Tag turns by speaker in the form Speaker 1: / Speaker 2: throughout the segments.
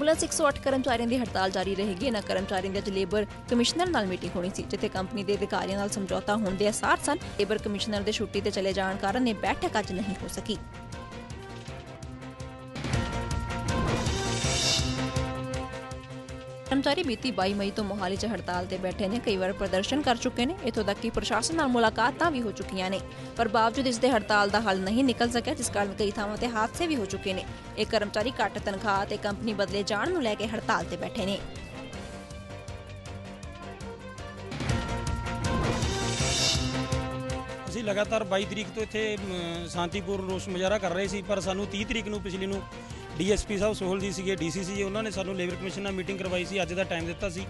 Speaker 1: Ambulance 108 ਕਰਮਚਾਰੀਆਂ ਦੀ ਹੜਤਾਲ ਜਾਰੀ ਰਹੇਗੀ। ਇਹਨਾਂ ਕਰਮਚਾਰੀਆਂ ਦੀ ਅੱਜ ਲੇਬਰ ਕਮਿਸ਼ਨਰ ਨਾਲ ਮੀਟਿੰਗ ਹੋਣੀ ਸੀ, ਜਿੱਥੇ ਕੰਪਨੀ ਦੇ ਅਧਿਕਾਰੀਆਂ ਨਾਲ ਸਮਝੌਤਾ ਹੋਣ ਦੇ ਅਸਾਰ ਸਨ। ਲੇਬਰ ਕਮਿਸ਼ਨਰ ਦੇ ਛੁੱਟੀ ਤੇ ਚਲੇ ਜਾਣ ਕਾਰਨ ਇਹ ਬੈਠਕ ਅੱਜ ਨਹੀਂ ਹੋ ਸਕੀ। ਕਰਮਚਾਰੀ ਬੀਤੀ 22 ਮਈ ਤੋਂ ਮੋਹਾਲੀ 'ਚ ਹੜਤਾਲ ਤੇ ਬੈਠੇ ਨੇ। ਕਈ ਵਾਰ ਪ੍ਰਦਰਸ਼ਨ ਕਰ ਚੁੱਕੇ ਨੇ। ਇਥੋਂ ਤੱਕ ਕਿ ਪ੍ਰਸ਼ਾਸਨ ਨਾਲ ਮੁਲਾਕਾਤਾਂ ਵੀ ਹੋ ਚੁੱਕੀਆਂ ਨੇ। ਪਰ ਬਾਵਜੂਦ ਇਸ ਦੇ ਹੜਤਾਲ ਦਾ ਹੱਲ ਨਹੀਂ ਨਿਕਲ ਸਕਿਆ, ਜਿਸ ਕਾਰਨ ਕਈ ਥਾਵਾਂ ਤੇ ਹਾਦਸੇ ਵੀ ਹੋ ਚੁੱਕੇ ਨੇ। ਇਹ ਕਰਮਚਾਰੀ ਘੱਟ ਤਨਖਾਹ ਤੇ ਕੰਪਨੀ ਬਦਲੇ ਜਾਣ ਨੂੰ ਲੈ ਕੇ ਹੜਤਾਲ ਤੇ ਬੈਠੇ ਨੇ।
Speaker 2: ਅਸੀਂ ਲਗਾਤਾਰ 22 ਤਰੀਕ ਤੋਂ ਇੱਥੇ ਸ਼ਾਂਤੀਪੂਰਨ ਰੋਸ ਮੁਜ਼ਾਹਰਾ ਕਰ ਰਹੇ ਸੀ, ਪਰ ਸਾਨੂੰ 30 ਤਰੀਕ ਨੂੰ ਪਿਛਲੀ ਨੂੰ ਡੀਐਸਪੀ ਸਾਹਿਬ ਸੋਹਲ ਜੀ ਸੀਗੇ ਡੀਸੀਸੀ ਜੀ ਉਹਨਾਂ ਨੇ ਸਾਨੂੰ ਲੇਬਰ ਕਮਿਸ਼ਨ ਨਾਲ ਮੀਟਿੰਗ ਕਰਵਾਈ ਸੀ, ਅੱਜ ਦਾ ਟਾਈਮ ਦਿੱਤਾ ਸੀ।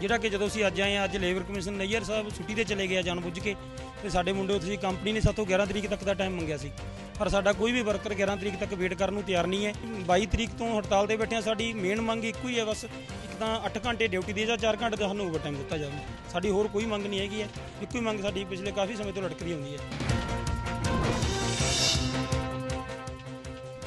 Speaker 2: ਜਿਹੜਾ ਕਿ ਜਦੋਂ ਅਸੀਂ ਅੱਜ ਆਏ ਹਾਂ, ਅੱਜ ਲੇਬਰ ਕਮਿਸ਼ਨ ਨਈਅਰ ਸਾਹਿਬ ਛੁੱਟੀ ਤੇ ਚਲੇ ਗਏ ਆ ਜਾਣਬੁੱਝ ਕੇ, ਤੇ ਸਾਡੇ ਮੁੰਡੇ ਉੱਥੇ ਕੰਪਨੀ ਨੇ ਸਾਤੋਂ 11 ਤਰੀਕ ਤੱਕ ਦਾ ਟਾਈਮ ਮੰਗਿਆ ਸੀ। ਪਰ ਸਾਡਾ ਕੋਈ ਵੀ ਵਰਕਰ 11 ਤਰੀਕ ਤੱਕ ਵੇਟ ਕਰਨ ਨੂੰ ਤਿਆਰ ਨਹੀਂ ਹੈ। 22 ਤਰੀਕ ਤੋਂ ਹੜਤਾਲ ਤੇ ਬੈਠੇ ਹਾਂ ਸਾਡੀ ਮੇਨ ਮੰਗ ਇੱਕੋ ਹੀ ਹੈ ਬਸ, ਇੱਕ ਤਾਂ 8 ਘੰਟੇ ਡਿਊਟੀ ਦੀ ਜਾਂ 4 ਘੰਟੇ ਦਾ ਸਾਨੂੰ ਓਵਰਟਾਈਮ ਦਿੱਤਾ ਜਾਵੇ। ਸਾਡੀ ਹੋਰ ਕੋਈ ਮੰਗ ਨਹੀਂ ਹੈਗੀ ਹੈ। ਇੱਕੋ ਹੀ ਮੰਗ ਸਾਡੀ ਪਿਛਲੇ ਕਾਫੀ ਸਮੇਂ ਤੋਂ ਲਟਕਦੀ ਹੁੰਦੀ ਹੈ।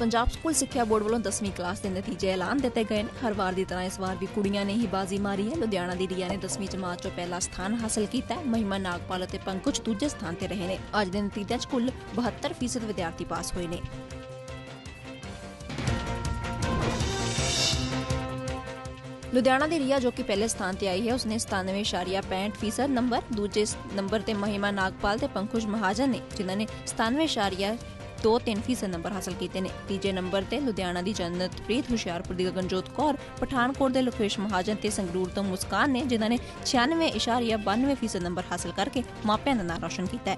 Speaker 1: ਪੰਜਾਬ ਸਕੂਲ ਸਿੱਖਿਆ ਬੋਰਡ ਵੱਲੋਂ 10ਵੀਂ ਕਲਾਸ ਦੇ ਨਤੀਜੇ ਐਲਾਨ ਦਿੱਤੇ ਗਏ ਨੇ। ਹਰ ਵਾਰ ਦੀ ਤਰ੍ਹਾਂ ਇਸ ਵਾਰ ਵੀ ਕੁੜੀਆਂ ਨੇ ਹੀ ਬਾਜ਼ੀ ਮਾਰੀ ਹੈ। ਲੁਧਿਆਣਾ ਦੀ ਰੀਆ ਨੇ 10ਵੀਂ ਜਮਾਤ 'ਚੋਂ ਪਹਿਲਾ ਸਥਾਨ ਹਾਸਲ ਕੀਤਾ ਹੈ। ਮਹਿਮਾ ਨਾਗਪਾਲ ਅਤੇ ਪੰਕਜ ਦੂਜੇ ਸਥਾਨ ਤੇ ਰਹੇ ਨੇ। ਅੱਜ ਦੇ ਨਤੀਜਿਆਂ 'ਚ ਕੁੱਲ 72% ਵਿਦਿਆਰਥੀ ਪਾਸ ਹੋਏ ਨੇ। ਲੁਧਿਆਣਾ ਦੀ ਰੀਆ ਜੋ ਕਿ ਪਹਿਲੇ ਸਥਾਨ ਤੇ ਆਈ ਹੈ, ਉਸਨੇ 97.65% ਨੰਬਰ, ਦੂਜੇ ਨੰਬਰ ਤੇ ਮਹਿਮਾ ਨਾਗਪਾਲ ਤੇ ਪੰਕਜ ਮਹਾਜਨ ਨੇ, ਜਿਨ੍ਹਾਂ ਨੇ 97.23% ਨੰਬਰ ਹਾਸਲ ਕੀਤੇ ਨੇ। ਤੀਜੇ ਨੰਬਰ ਤੇ ਲੁਧਿਆਣਾ ਦੀ ਜੰਨਤਪ੍ਰੀਤ ਹੁਸ਼ਿਆਰਪੁਰ ਦੀ ਗਗਨਜੋਤ ਕੌਰ, ਪਠਾਨਕੋਟ ਦੇ ਲੋਕੇਸ਼ ਮਹਾਜਨ ਤੇ ਸੰਗਰੂਰ ਤੋਂ ਮੁਸਕਾਨ ਨੇ, ਜਿਨ੍ਹਾਂ ਨੇ 96.92% ਨੰਬਰ ਹਾਸਲ ਕਰਕੇ ਮਾਪਿਆਂ ਦਾ ਨਾਮ ਰੋਸ਼ਨ ਕੀਤਾ ਹੈ।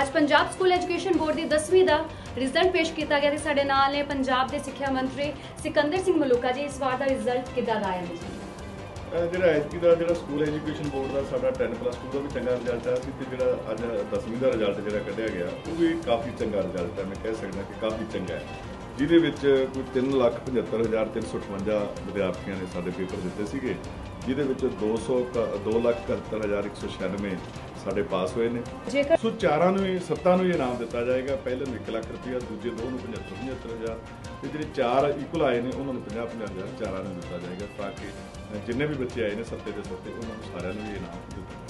Speaker 3: ਅੱਜ ਪੰਜਾਬ ਸਕੂਲ ਐਜੂਕੇਸ਼ਨ ਬੋਰਡ ਦੀ 10ਵੀਂ ਦਾ ਰਿਜ਼ਲਟ ਪੇਸ਼ ਕੀਤਾ ਗਿਆ ਤੇ ਸਾਡੇ ਨਾਲ ਨੇ ਪੰਜਾਬ ਦੇ ਸਿੱਖਿਆ ਮੰਤਰੀ ਸਿਕੰਦਰ ਸਿੰਘ ਮਲੂਕਾ ਜੀ। ਇਸ ਵਾਰ ਦਾ ਰਿਜ਼ਲਟ ਕਿੱਦਾਂ ਦਾ ਆਇਆ ਜੀ?
Speaker 4: ਜਿਹੜਾ ਐਤਕੀ ਦਾ ਜਿਹੜਾ ਸਕੂਲ ਐਜੂਕੇਸ਼ਨ ਬੋਰਡ ਦਾ ਸਾਡਾ 10 ਪਲੱਸ 2 ਦਾ ਵੀ ਚੰਗਾ ਰਿਜ਼ਲਟ ਆਇਆ ਸੀ ਤੇ ਜਿਹੜਾ ਅੱਜ 10ਵੀਂ ਦਾ ਰਿਜ਼ਲਟ ਜਿਹੜਾ ਕੱਢਿਆ ਗਿਆ, ਉਹ ਵੀ ਕਾਫੀ ਚੰਗਾ ਰਿਜ਼ਲਟ ਹੈ। ਮੈਂ ਕਹਿ ਸਕਦਾ ਕਿ ਕਾਫੀ ਚੰਗਾ ਹੈ। ਜਿਹਦੇ ਵਿੱਚ ਕੋਈ 375358 ਵਿਦਿਆਰਥੀਆਂ ਨੇ ਸਾਡੇ ਪੇਪਰ ਦਿੱਤੇ ਸੀਗੇ, ਜਿਹਦੇ ਵਿੱਚ 200 271196 ਸਾਡੇ ਪਾਸ ਹੋਏ ਨੇ।
Speaker 3: ਜੇਕਰ
Speaker 4: ਸੋ ਚਾਰਾਂ ਨੂੰ ਹੀ ਸੱਤਾਂ ਨੂੰ ਹੀ ਇਨਾਮ ਦਿੱਤਾ ਜਾਏਗਾ। ਪਹਿਲੇ ਨੂੰ 1 ਲੱਖ ਰੁਪਇਆ ਦੂਜੇ ਦੋ ਨੂੰ 75 75000 ਤੇ ਜਿਹੜੇ ਚਾਰ ਇਕੁਅਲ ਆਏ ਨੇ ਉਹਨਾਂ ਨੂੰ 50 50000 ਚਾਰਾਂ ਨੂੰ ਦਿੱਤਾ ਜਾਏਗਾ ਤਾਂ ਕਿ ਜਿੰਨੇ ਵੀ ਬੱਚੇ ਆਏ ਨੇ ਸੱਤੇ ਦੇ ਸੱਤੇ ਉਹਨਾਂ ਨੂੰ ਸਾਰਿਆਂ ਨੂੰ ਹੀ ਇਨਾਮ ਦਿੱਤਾ